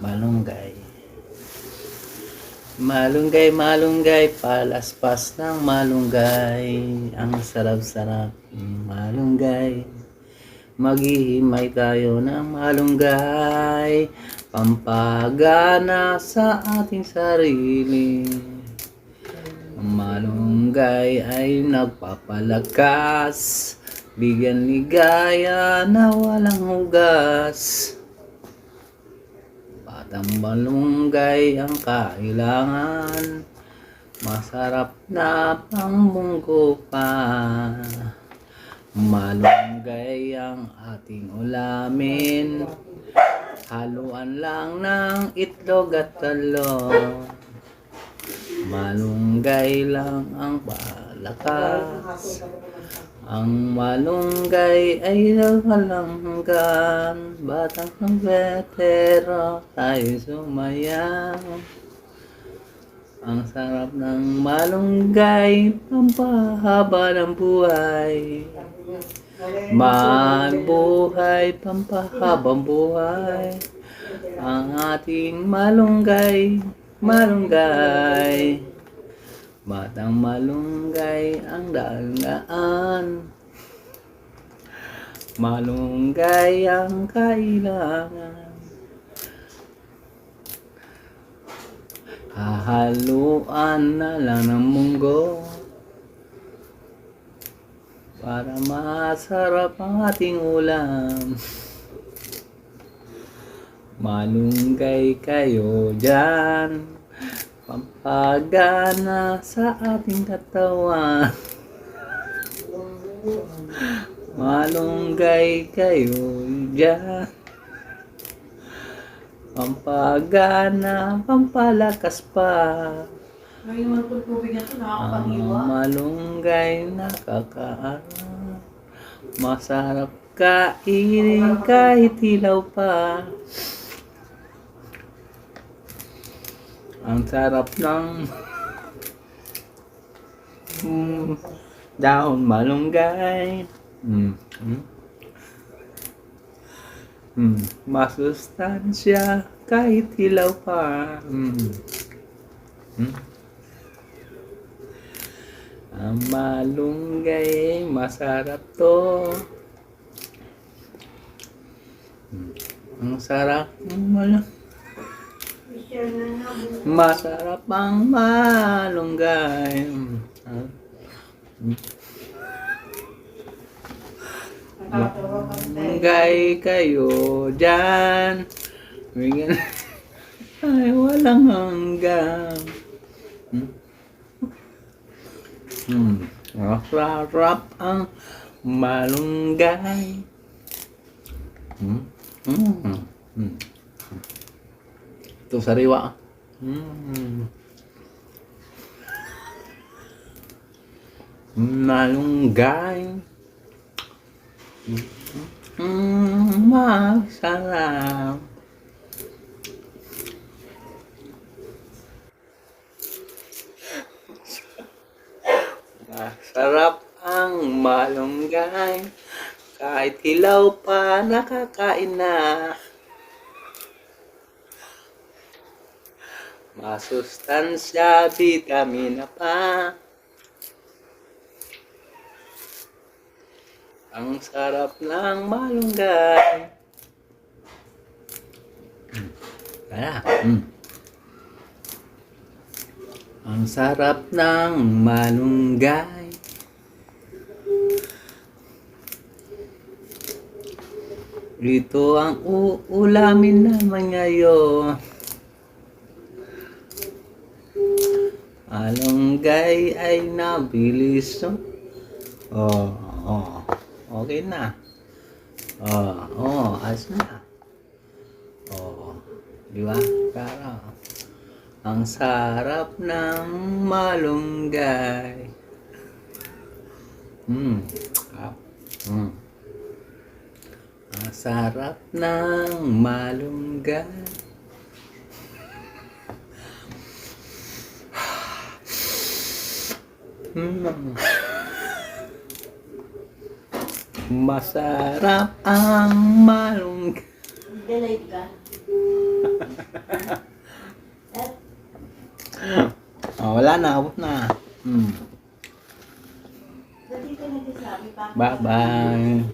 Malunggay. Malunggay, malunggay, palaspas ng malunggay. Ang sarap-sarap, malunggay. Maghihimay tayo ng malunggay. Pampagana sa ating sarili. Malunggay ay nagpapalakas. Bigyan ligaya na walang hugas. Batang malunggay ang kailangan. Masarap na pambunggo pa. Malunggay ang ating ulamin. Haluan lang ng itlog at talong. Malunggay lang ang palakas. Ang malunggay ay naghalanggan. Batang ng vetero, tayo sumayaw. Ang sarap ng malunggay, pampahaba ng buhay. Mabuhay, pampahabang buhay. Ang ating malunggay, malunggay. Batang malunggay ang dalaan. Malunggay ang kailangan. Hahaluan na lang ng munggo para masarap ang ating ulam. Malunggay kayo dyan, pampagana sa ating katawan. Malunggay kayo dyan, pampagana, pampalakas pa. Ngayon naman po tubig na ito, Ang nakakapangiwa. malunggay nakakaarap Masarap kainin kahit hilaw pa Ang sarap ng mm, dahon malunggay mm. Mm. Mm. Masustansya kahit hilaw pa mm. Mm. Ang malunggay, masarap to. Hmm. Ang sarap ng mal- Masarap ang malunggay. Hmm. Tayo. Malunggay kayo dyan. Ay, walang hanggang. Hmm. Hmm. Masarap ang malunggay. Hmm. Hmm. Hmm. Ito sariwa. Hmm. Malunggay. Hmm. Masarap. Masarap ang malunggay. Kahit hilaw pa, nakakain na. Masustansya, vitamina pa. Ang sarap ng malunggay. Kaya, mm. Ang sarap ng malunggay. Ito ang uulamin naman ngayon. Malunggay ay nabilis. no? Oh, oh. Okay na. Oh, oh, as na. Oh, di ba? Para. Ang sarap ng malunggay. Hmm. Ah. Hmm. Ang sarap ng malunggay. Masarap ang malunggay. Delayed ka. oh, wala na, abot na. Hmm. Bye-bye.